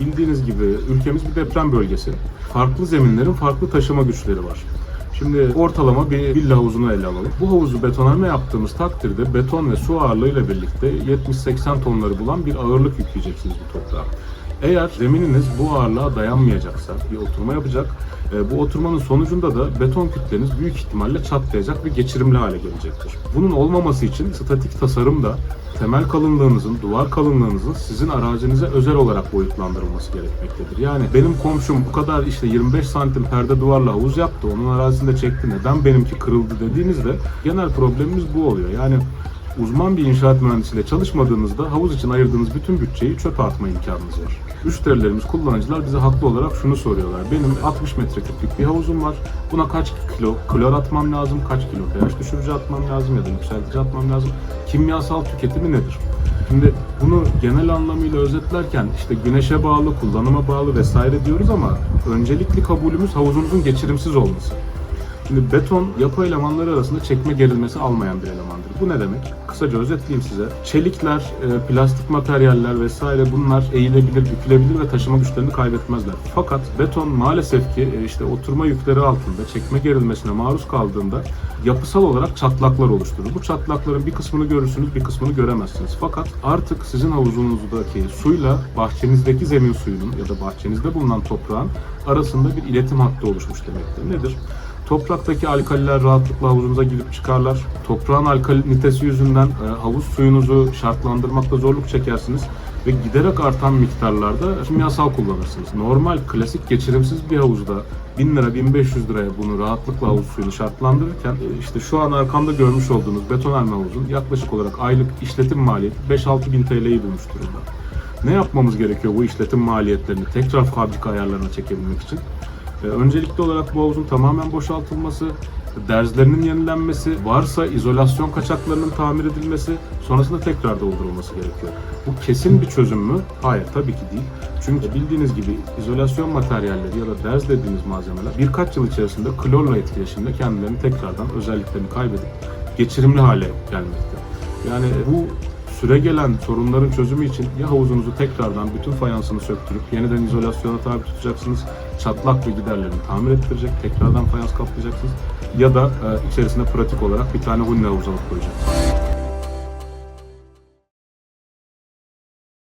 Bildiğiniz gibi ülkemiz bir deprem bölgesi. Farklı zeminlerin farklı taşıma güçleri var. Şimdi ortalama bir villa havuzunu ele alalım. Bu havuzu betonarme yaptığımız takdirde beton ve su ağırlığıyla birlikte 70-80 tonları bulan bir ağırlık yükleyeceksiniz bu toprağa. Eğer zemininiz bu ağırlığa dayanmayacaksa bir oturma yapacak. e, Bu oturmanın sonucunda da beton kütleniz büyük ihtimalle çatlayacak ve geçirimli hale gelecektir. Bunun olmaması için statik tasarımda temel kalınlığınızın, duvar kalınlığınızın sizin arazinize özel olarak boyutlandırılması gerekmektedir. Yani benim komşum bu kadar işte 25 santim perde duvarla havuz yaptı, onun arazisinde çekti, neden benimki kırıldı dediğinizde genel problemimiz bu oluyor. Yani uzman bir inşaat mühendisiyle çalışmadığınızda havuz için ayırdığınız bütün bütçeyi çöpe atma imkanınız var. Müşterilerimiz, kullanıcılar bize haklı olarak şunu soruyorlar. Benim 60 metreküplük bir havuzum var. Buna kaç kilo klor atmam lazım, kaç kilo pH düşürücü atmam lazım ya da yükseltici atmam lazım. Kimyasal tüketimi nedir? Şimdi bunu genel anlamıyla özetlerken işte güneşe bağlı, kullanıma bağlı vesaire diyoruz ama öncelikli kabulümüz havuzunuzun geçirimsiz olması. Şimdi beton yapı elemanları arasında çekme gerilmesi almayan bir elemandır. Bu ne demek? Kısaca özetleyeyim size. Çelikler, e, plastik materyaller vesaire bunlar eğilebilir, bükülebilir ve taşıma güçlerini kaybetmezler. Fakat beton maalesef ki e, işte oturma yükleri altında çekme gerilmesine maruz kaldığında yapısal olarak çatlaklar oluşturur. Bu çatlakların bir kısmını görürsünüz, bir kısmını göremezsiniz. Fakat artık sizin havuzunuzdaki suyla bahçenizdeki zemin suyunun ya da bahçenizde bulunan toprağın arasında bir iletim hattı oluşmuş demektir. Nedir? Topraktaki alkaliler rahatlıkla havuzunuza girip çıkarlar. Toprağın alkalinitesi yüzünden e, havuz suyunuzu şartlandırmakta zorluk çekersiniz ve giderek artan miktarlarda kimyasal kullanırsınız. Normal, klasik, geçirimsiz bir havuzda 1000 lira, 1500 liraya bunu rahatlıkla havuz suyunu şartlandırırken e, işte şu an arkamda görmüş olduğunuz betonarme havuzun yaklaşık olarak aylık işletim maliyeti 5-6 bin TL'yi bulmuş durumda. Ne yapmamız gerekiyor bu işletim maliyetlerini tekrar fabrika ayarlarına çekebilmek için? Ee, Öncelikli olarak bu havuzun tamamen boşaltılması, derzlerinin yenilenmesi, varsa izolasyon kaçaklarının tamir edilmesi, sonrasında tekrar doldurulması gerekiyor. Bu kesin bir çözüm mü? Hayır, tabii ki değil. Çünkü bildiğiniz gibi izolasyon materyalleri ya da derz dediğimiz malzemeler birkaç yıl içerisinde klorla etkileşimde kendilerini tekrardan özelliklerini kaybedip geçirimli hale gelmekte. Yani bu süre gelen sorunların çözümü için ya havuzunuzu tekrardan bütün fayansını söktürüp yeniden izolasyona tabi tutacaksınız, çatlak ve giderlerini tamir ettirecek, tekrardan fayans kaplayacaksınız ya da e, içerisine pratik olarak bir tane hunne havuzu koyacaksınız.